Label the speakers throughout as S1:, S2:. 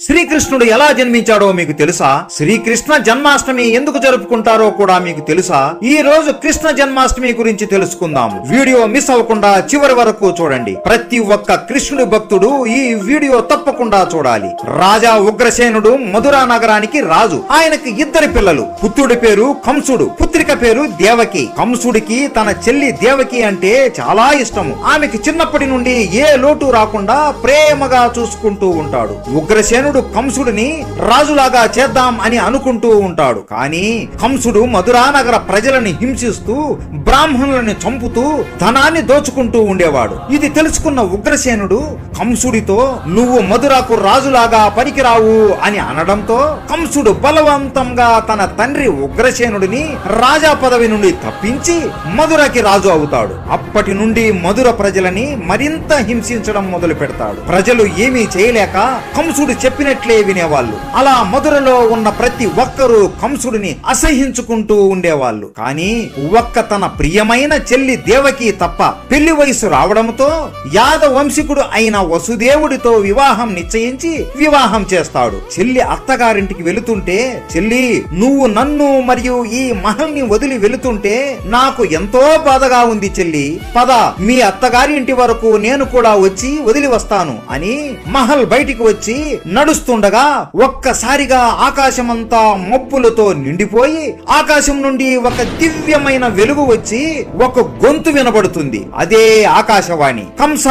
S1: శ్రీకృష్ణుడు ఎలా జన్మించాడో మీకు తెలుసా? శ్రీకృష్ణ జన్మాష్టమి ఎందుకు జరుపుకుంటారో కూడా మీకు తెలుసా? ఈ రోజు కృష్ణ జన్మాష్టమి గురించి తెలుసుకుందాం వీడియో మిస్ అవ్వకుండా చివరి వరకు చూడండి. ప్రతి ఒక్క కృష్ణుడి భక్తుడు ఈ వీడియో తప్పకుండా చూడాలి. రాజా ఉగ్రసేనుడు మధురా నగరానికి రాజు. ఆయనకి ఇద్దరు పిల్లలు. పుత్రుడి పేరు కంసుడు. పుత్రిక పేరు దేవకి. కంసుడికి తన చెల్లి దేవకి అంటే చాలా ఇష్టము. ఆమెకి చిన్నప్పటి నుండి ఏ లోటు రాకుండా ప్రేమగా చూసుకుంటూ ఉంటాడు. ఉగ్రసేను కర్ణుడు కంసుడిని రాజులాగా చేద్దాం అని అనుకుంటూ ఉంటాడు. కానీ కంసుడు మధురా నగర ప్రజలని హింసిస్తూ బ్రాహ్మణులని చంపుతూ ధనాన్ని దోచుకుంటూ ఉండేవాడు. ఇది తెలుసుకున్న ఉగ్రసేనుడు కంసుడితో నువ్వు మధురకు రాజులాగా పనికిరావు అని అనడంతో కంసుడు బలవంతంగా తన తండ్రి ఉగ్రసేనుడిని రాజా పదవి నుండి తప్పించి మధురకి రాజు అవుతాడు. అప్పటి నుండి మధుర ప్రజలని మరింత హింసించడం మొదలు పెడతాడు ప్రజలు ఏమీ చేయలేక కంసుడు చెప్పినట్లే వినేవాళ్ళు. అలా మధురలో ఉన్న ప్రతి ఒక్కరూ కంసుడిని అసహించుకుంటూ ఉండేవాళ్ళు. కానీ ఒక్క తన ప్రియమైన చెల్లి దేవకి తప్ప పెళ్ళి వయసు రావడంతో యాదవ వంశీకుడు అయిన వసుదేవుడితో వివాహం నిశ్చయించి వివాహం చేస్తాడు. చెల్లి అత్తగారింటికి వెళుతుంటే చెల్లి నువ్వు నన్ను మరియు ఈ మహల్ని వదిలి వెళుతుంటే నాకు ఎంతో బాధగా ఉంది చెల్లి. పద మీ అత్తగారింటి వరకు నేను కూడా వచ్చి వదిలి వస్తాను అని మహల్ బయటికి వచ్చి నడుస్తుండగా ఒక్కసారిగా ఆకాశమంతా మప్పులతో నిండిపోయి ఆకాశం నుండి ఒక దివ్యమైన వెలుగు వచ్చి ఒక గొంతు వినబడుతుంది. అదే ఆకాశవాణి. కంస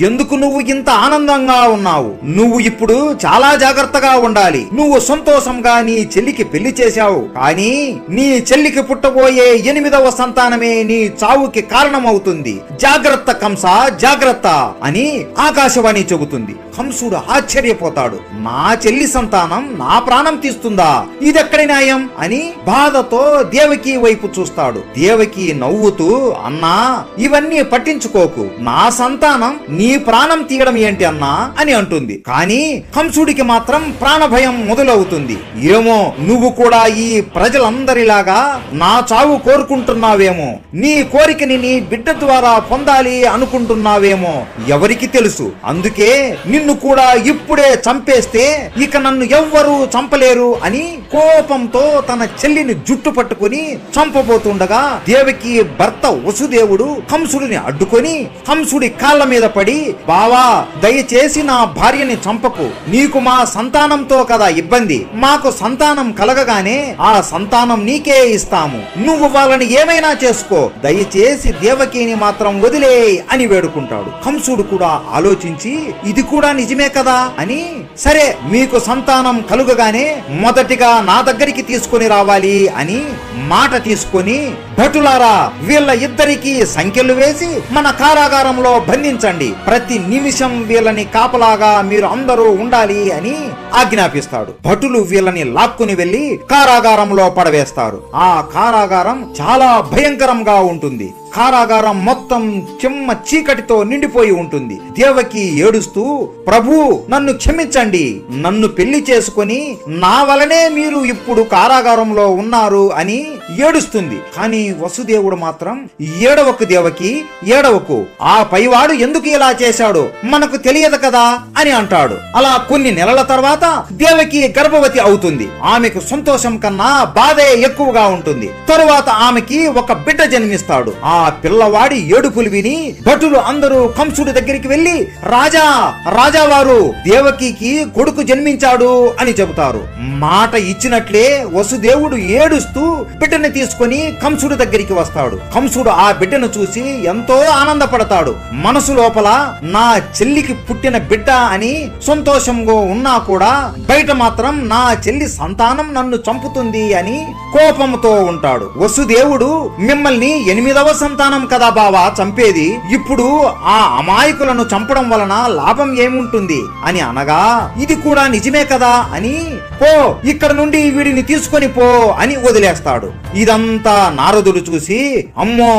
S1: ఎందుకు నువ్వు ఇంత ఆనందంగా ఉన్నావు? నువ్వు ఇప్పుడు చాలా జాగ్రత్తగా ఉండాలి. నువ్వు సంతోషంగా నీ చెల్లికి పెళ్ళి చేశావు. కానీ నీ చెల్లికి పుట్టబోయే ఎనిమిదవ సంతానమే నీ చావుకి కారణమవుతుంది. జాగ్రత్త కంస జాగ్రత్త అని ఆకాశవాణి చెబుతుంది. కంసుడు ఆశ్చర్యపోతాడు. నా చెల్లి సంతానం నా ప్రాణం తీస్తుందా? ఇదెక్కడి న్యాయం? అని బాధతో దేవకి వైపు చూస్తాడు. దేవకి నవ్వుతూ అన్నా ఇవన్నీ పట్టించుకోకు. నా సంతానం నీ ప్రాణం తీయడం ఏంటి అన్నా? అని అంటుంది. కానీ కంసుడికి మాత్రం ప్రాణభయం మొదలవుతుంది. ఏమో నువ్వు కూడా ఈ ప్రజలందరిలాగా నా చావు కోరుకుంటున్నావేమో. నీ కోరికని నీ బిడ్డ ద్వారా పొందాలి అనుకుంటున్నావేమో. ఎవరికి తెలుసు? అందుకే నిన్ను కూడా ఇప్పుడే చేస్తే ఇక నన్ను ఎవ్వరూ చంపలేరు అని కోపంతో తన చెల్లిని జుట్టు పట్టుకుని చంపబోతుండగా దేవకి భర్త వసుదేవుడు కంసుడిని అడ్డుకొని కంసుడి కాళ్ళ మీద పడి బావా దయచేసి నా భార్యని చంపకు. నీకు మా సంతానంతో కదా ఇబ్బంది. మాకు సంతానం కలగగానే ఆ సంతానం నీకే ఇస్తాము. నువ్వు వాళ్ళని ఏమైనా చేసుకో. దయచేసి దేవకిని మాత్రం వదిలే అని వేడుకుంటాడు. కంసుడు కూడా ఆలోచించి ఇది కూడా నిజమే కదా అని సరే మీకు సంతానం కలుగగానే మొదటిగా నా దగ్గరికి తీసుకొని రావాలి అని మాట తీసుకొని భటులారా వీళ్ళ ఇద్దరికి సంఖ్యలు వేసి మన కారాగారంలో బంధించండి. ప్రతి నిమిషం వీళ్ళని కాపలాగా మీరు అందరూ ఉండాలి అని ఆజ్ఞాపిస్తాడు. భటులు వీళ్ళని లాక్కుని వెళ్ళి కారాగారంలో పడవేస్తారు. ఆ కారాగారం చాలా భయంకరంగా ఉంటుంది. కారాగారం మొత్తం చెమ్మ చీకటితో నిండిపోయి ఉంటుంది. దేవకి ఏడుస్తూ ప్రభు నన్ను క్షమించండి. నన్ను పెళ్ళి చేసుకొని నా వలనే మీరు ఇప్పుడు కారాగారంలో ఉన్నారు అని ఏడుస్తుంది. కానీ వసుదేవుడు మాత్రం ఏడవకు దేవకి ఏడవకు. ఆ పైవాడు ఎందుకు ఇలా చేశాడు? మనకు తెలియదు కదా అని అంటాడు. అలా కొన్ని నెలల తర్వాత దేవకి గర్భవతి అవుతుంది. ఆమెకు సంతోషం కన్నా బాధే ఎక్కువగా ఉంటుంది. తరువాత ఆమెకి ఒక బిడ్డ జన్మిస్తాడు. ఆ పిల్లవాడి ఏడుపులు విని భటులు అందరూ కంసుడి దగ్గరికి వెళ్ళి రాజా రాజావారు దేవకికి కొడుకు జన్మించాడు అని చెబుతారు. మాట ఇచ్చినట్లే వసుదేవుడు ఏడుస్తూ బిడ్డని తీసుకొని కంసుడి దగ్గరికి వస్తాడు. కంసుడు ఆ బిడ్డను చూసి ఎంతో ఆనందపడతాడు. మనసు లోపల నా చెల్లికి పుట్టిన బిడ్డ అని సంతోషంగా ఉన్నా కూడా బయట మాత్రం నా చెల్లి సంతానం నన్ను చంపుతుంది అని కోపంతో ఉంటాడు. వసుదేవుడు మిమ్మల్ని ఎనిమిదవ సంతానం కదా బావా చంపేది. ఇప్పుడు ఆ అమాయకులను చంపడం వలన లాభం ఏముంటుంది? అని అనగా ఇది కూడా నిజమే కదా అని పో ఇక్కడ నుండి వీడిని తీసుకొని పో అని వదిలేస్తాడు. ఇదంతా నారదుడు చూసి అమ్మో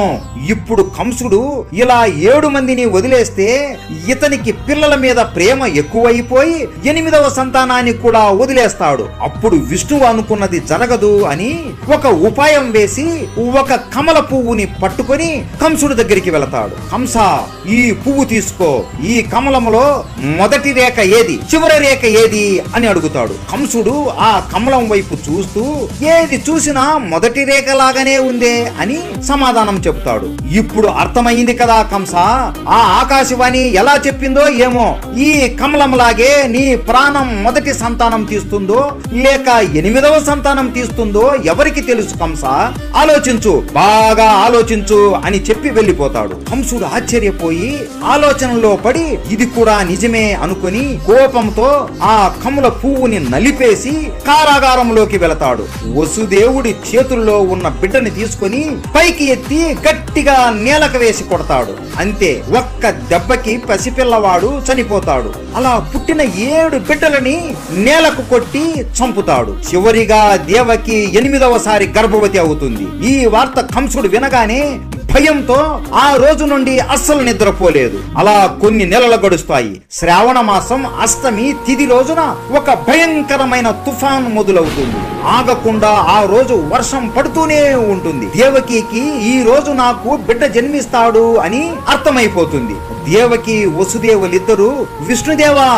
S1: ఇప్పుడు కంసుడు ఇలా ఏడు మందిని వదిలేస్తే ఇతనికి పిల్లల మీద ప్రేమ ఎక్కువైపోయి ఎనిమిదవ సంతానాన్ని కూడా వదిలేస్తాడు. అప్పుడు విష్ణువు అనుకున్నది జరగదు అని ఒక ఉపాయం వేసి ఒక కమల పువ్వుని పట్టుకొని కంసుడి దగ్గరికి వెళతాడు. కంస ఈ పువ్వు తీసుకో ఈ కమలములో మొదటి రేఖ ఏది చివరి రేఖ ఏది అని అడుగుతాడు. కంసుడు ఆ కమలం వైపు చూస్తూ ఏది చూసినా మొదటి రేఖ లాగానే ఉందే అని సమాధానం చెబుతాడు. ఇప్పుడు అర్థమైంది కదా కంస ఆ ఆకాశవాణి ఎలా చెప్పిందో ఏమో? ఈ కమలంలాగే నీ ప్రాణం మొదటి సంతానం తీస్తుందో లేక ఎనిమిదవ సంతానం తీస్తుందో ఎవరికి తెలుసు కంస? ఆలోచించు బాగా ఆలోచించు అని చెప్పి వెళ్ళిపోతాడు. కంసుడు ఆశ్చర్యపోయి ఆలోచనలో పడి ఇది కూడా నిజమే అనుకుని కోపంతో ఆ కముల పువ్వుని నలిపేసి కారాగారంలోకి వెళతాడు. వసుదేవుడి చేతుల్లో ఉన్న బిడ్డని తీసుకొని పైకి ఎత్తి గట్టిగా నేలకు వేసి కొడతాడు. అంతే ఒక్క దెబ్బకి పసిపిల్లవాడు చనిపోతాడు. అలా పుట్టిన ఏడు బిడ్డలని నేలకు కొట్టి చంపుతాడు. చివరిగా దేవకి ఎనిమిదవసారి గర్భవతి అవుతుంది. ఈ వార్త కంసుడు వినగానే భయంతో ఆ రోజు నుండి అస్సలు నిద్రపోలేదు. అలా కొన్ని నెలలు గడుస్తాయి. శ్రావణ మాసం అష్టమి తిది రోజున ఒక భయంకరమైన తుఫాన్ మొదలవుతుంది. ఆగకుండా ఆ రోజు వర్షం పడుతూనే ఉంటుంది. దేవకికి ఈ రోజు నాకు బిడ్డ జన్మిస్తాడు అని అర్థమైపోతుంది. దేవకి వసుదేవులిద్దరూ విష్ణుదేవా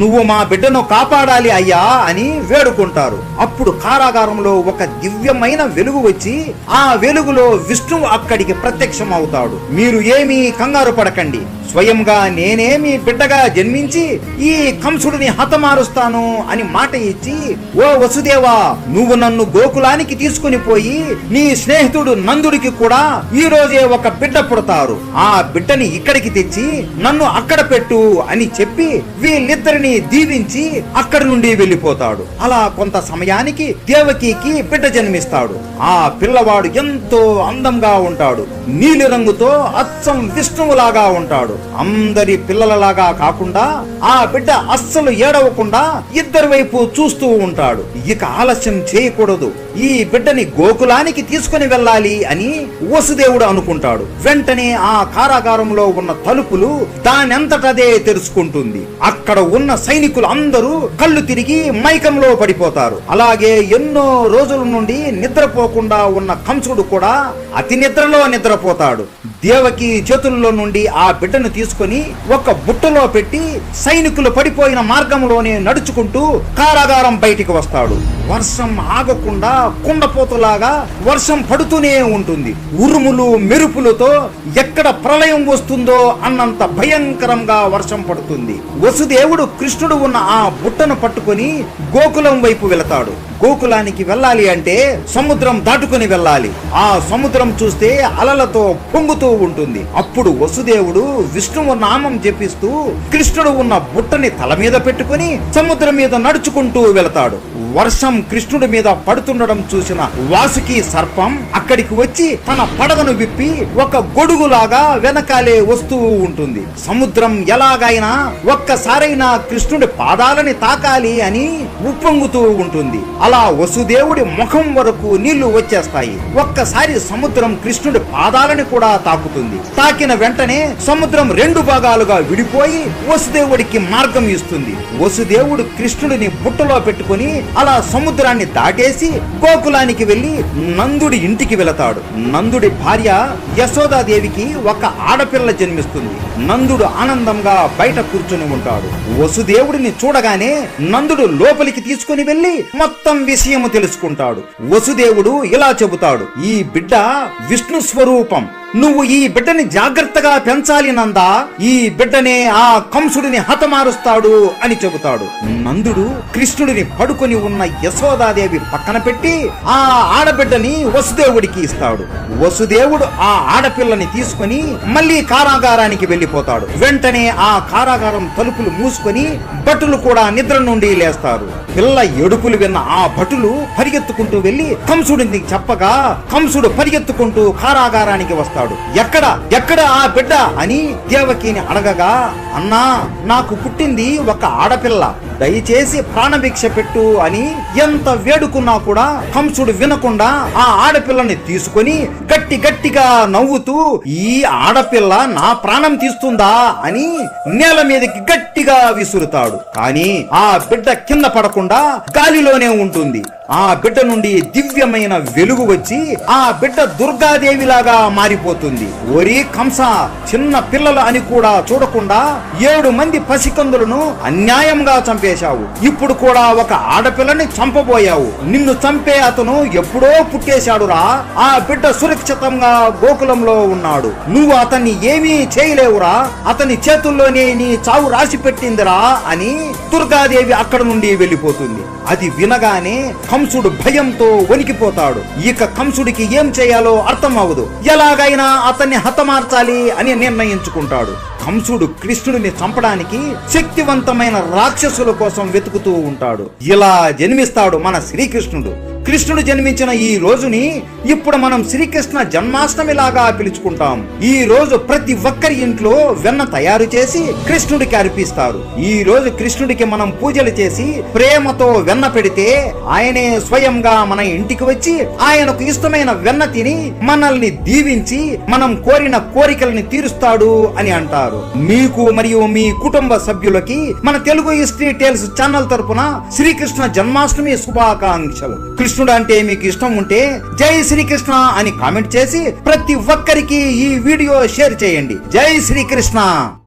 S1: నువ్వు మా బిడ్డను కాపాడాలి అయ్యా అని వేడుకుంటారు. అప్పుడు కారాగారంలో ఒక దివ్యమైన వెలుగు వచ్చి ఆ వెలుగులో విష్ణువు అక్కడికి ప్రత్యక్షం అవుతాడు మీరు ఏమీ కంగారు పడకండి. స్వయంగా నేనే మీ బిడ్డగా జన్మించి ఈ కంసుడిని హతమారుస్తాను అని మాట ఇచ్చి ఓ వసుదేవా నువ్వు నన్ను గోకులానికి తీసుకుని పోయి నీ స్నేహితుడు నందుడికి కూడా ఈ రోజే ఒక బిడ్డ పుడతారు. ఆ బిడ్డని ఇక్కడికి తెచ్చి నన్ను అక్కడ పెట్టు అని చెప్పి వీళ్ళిద్దరిని దీవించి అక్కడి నుండి వెళ్ళిపోతాడు. అలా కొంత సమయానికి దేవకికి బిడ్డ జన్మిస్తాడు. ఆ పిల్లవాడు ఎంతో అందంగా ఉంటాడు. నీలి రంగుతో అచ్చం విష్ణువులాగా ఉంటాడు. అందరి పిల్లలలాగా కాకుండా ఆ బిడ్డ అస్సలు ఏడవకుండా ఇద్దరి వైపు చూస్తూ ఉంటాడు. ఇక ఆలస్యం చేయకూడదు. ఈ బిడ్డని గోకులానికి తీసుకుని వెళ్ళాలి అని వసుదేవుడు అనుకుంటాడు. వెంటనే ఆ కారాగారంలో ఉన్న తలుపులు దానంతటదే తెరుచుకుంటుంది. అక్కడ ఉన్న సైనికులు అందరూ కళ్ళు తిరిగి మైకంలో పడిపోతారు. అలాగే ఎన్నో రోజుల నుండి నిద్రపోకుండా ఉన్న కంసుడు కూడా అతి నిద్రలో నిద్రపోతాడు. దేవకి చేతుల్లో నుండి ఆ బిడ్డను తీసుకొని ఒక బుట్టలో పెట్టి సైనికులు పడిపోయిన మార్గంలోనే నడుచుకుంటూ కారాగారం బయటికి వస్తాడు. వర్షం ఆగకుండా కుండపోతులాగా వర్షం పడుతూనే ఉంటుంది. ఉరుములు మెరుపులతో ఎక్కడ ప్రళయం వస్తుందో అన్నంత భయంకరంగా వర్షం పడుతుంది. వసుదేవుడు కృష్ణుడు ఉన్న ఆ బుట్టను పట్టుకొని గోకులం వైపు వెళతాడు. గోకులానికి వెళ్ళాలి అంటే సముద్రం దాటుకుని వెళ్ళాలి. ఆ సముద్రం చూస్తే అలలతో పొంగుతూ ఉంటుంది. అప్పుడు వసుదేవుడు విష్ణువు నామం జపిస్తూ కృష్ణుడు ఉన్న బుట్టని తల మీద పెట్టుకుని సముద్రం మీద నడుచుకుంటూ వెళతాడు. వర్షం కృష్ణుడి మీద పడుతుండడం చూసిన వాసుకి సర్పం అక్కడికి వచ్చి తన పడగను విప్పి ఒక గొడుగులాగా వెనకాలే వస్తూ ఉంటుంది. సముద్రం ఎలాగైనా ఒక్కసారైనా కృష్ణుడి పాదాలని తాకాలి అని ఉప్పొంగుతూ ఉంటుంది. అలా వసుదేవుడి ముఖం వరకు నీళ్ళు వచ్చేస్తాయి. ఒక్కసారి సముద్రం కృష్ణుడి పాదాలని కూడా తాకుతుంది. తాకిన వెంటనే సముద్రం రెండు భాగాలుగా విడిపోయి వసుదేవుడికి మార్గం ఇస్తుంది. వసుదేవుడు కృష్ణుడిని బుట్టలో పెట్టుకుని అలా సముద్రాన్ని దాటేసి గోకులానికి వెళ్ళి నందుడి ఇంటికి వెళతాడు. నందుడి భార్య యశోదాదేవికి ఒక ఆడపిల్ల జన్మిస్తుంది. నందుడు ఆనందంగా బయట కూర్చుని ఉంటాడు. వసుదేవుడిని చూడగానే నందుడు లోపలికి తీసుకుని వెళ్ళి మొత్తం విషయము తెలుసుకుంటాడు. వసుదేవుడు ఇలా చెబుతాడు. ఈ బిడ్డ విష్ణు స్వరూపం. నువ్వు ఈ బిడ్డని జాగ్రత్తగా పెంచాలి నందా. ఈ బిడ్డనే ఆ కంసుడిని హతమారుస్తాడు అని చెబుతాడు. నందుడు కృష్ణుడిని పడుకొని ఉన్న యశోదాదేవి పక్కన పెట్టి ఆ ఆడబిడ్డని వసుదేవుడికి ఇస్తాడు. వసుదేవుడు ఆ ఆడపిల్లని తీసుకొని మళ్ళీ కారాగారానికి వెళ్ళిపోతాడు. వెంటనే ఆ కారాగారం తలుపులు మూసుకొని భటులు కూడా నిద్ర నుండి లేస్తారు. పిల్ల ఎడుపులు విన్న ఆ భటులు పరిగెత్తుకుంటూ వెళ్ళి కంసుడిని చెప్పగా కంసుడు పరిగెత్తుకుంటూ కారాగారానికి వస్తాడు. ఎక్కడ? ఎక్కడ ఆ బిడ్డ? అని దేవకిని అడగగా అన్నా నాకు పుట్టింది ఒక ఆడపిల్ల. దయచేసి ప్రాణభిక్ష పెట్టు అని ఎంత వేడుకున్నా కూడా కంసుడు వినకుండా ఆ ఆడపిల్లని తీసుకొని గట్టి గట్టిగా నవ్వుతూ ఈ ఆడపిల్ల నా ప్రాణం తీస్తుందా? అని నేల మీదకి గట్టిగా విసురుతాడు. కానీ ఆ బిడ్డ కింద పడకుండా గాలిలోనే ఉంటుంది. ఆ బిడ్డ నుండి దివ్యమైన వెలుగు వచ్చి ఆ బిడ్డ దుర్గాదేవిలాగా మారిపోతుంది. ఒరి కంస చిన్న పిల్లలు అని కూడా చూడకుండా ఏడు మంది పసికందులను అన్యాయంగా చంపే చేశావు ఇప్పుడు కూడా ఒక ఆడపిల్లని చంపబోయావు. నిన్ను చంపే అతను ఎప్పుడో పుట్టేశాడురా. ఆ బిడ్డ సురక్షితంగా గోకులంలో ఉన్నాడు. నువ్వు అతన్ని ఏమీ చేయలేవురా. అతని చేతుల్లోనే నీ చావు రాసి పెట్టిందిరా అని దుర్గాదేవి అక్కడ నుండి వెళ్ళిపోతుంది. అది వినగానే కంసుడు భయంతో వణికిపోతాడు. ఇక కంసుడికి ఏం చేయాలో అర్థం అవ్వదు ఎలాగైనా అతన్ని హతమార్చాలి అని నిర్ణయించుకుంటాడు. కంసుడు కృష్ణుడిని చంపడానికి శక్తివంతమైన రాక్షసుల కోసం వెతుకుతూ ఉంటాడు. ఇలా జన్మిస్తాడు మన శ్రీకృష్ణుడు. కృష్ణుడు జన్మించిన ఈ రోజుని ఇప్పుడు మనం శ్రీకృష్ణ జన్మాష్టమి లాగా పిలుచుకుంటాం. ఈ రోజు ప్రతి ఒక్కరి ఇంట్లో వెన్న తయారు చేసి కృష్ణుడికి అర్పిస్తారు. ఈ రోజు కృష్ణుడికి మనం పూజలు చేసి ప్రేమతో వెన్న పెడితే ఆయనే స్వయంగా మన ఇంటికి వచ్చి ఆయనకు ఇష్టమైన వెన్న తిని మనల్ని దీవించి మనం కోరిన కోరికల్ని తీరుస్తాడు అని అంటారు. మీకు మరియు మీ కుటుంబ సభ్యులకి మన తెలుగు హిస్టరీ టేల్స్ ఛానల్ తరపున శ్రీకృష్ణ జన్మాష్టమి శుభాకాంక్షలు. కృష్ణుడు అంటే మీకు ఇష్టం ఉంటే జై శ్రీకృష్ణ అని కామెంట్ చేసి ప్రతి ఒక్కరికి ఈ వీడియో షేర్ చేయండి. జై శ్రీకృష్ణ.